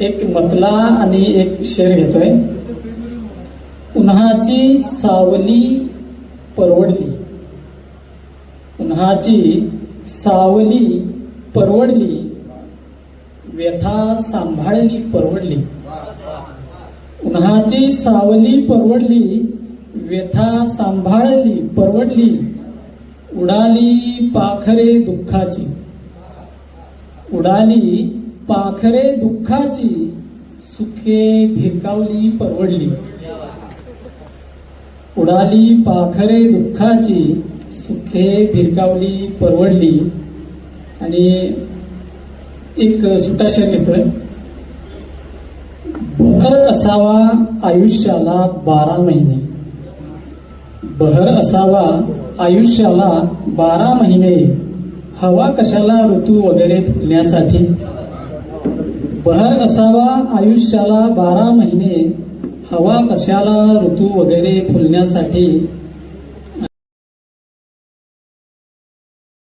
एक मकला आणि एक शेर घेतोय. उन्हाची सावली परवडली. उन्हाची सावली परवडली. व्यथा सांभाळली परवडली. उन्हाची सावली परवडली. व्यथा सांभाळली परवडली. उडाली पाखरे दुःखाची. उडाली पाखरे दुःखाची सुखे भिरकावली परवडली. उडाली पाखरे दुःखाची सुखे भिरकावली परवडली. आणि एक सुटा घेतोय. बहर असावा आयुष्याला बारा महिने. बहर असावा आयुष्याला बारा महिने. हवा कशाला ऋतू वगैरे फुलण्यासाठी? बहर असावा आयुष्याला बारा महिने हवा कशाला ऋतू वगैरे फुलण्यासाठी?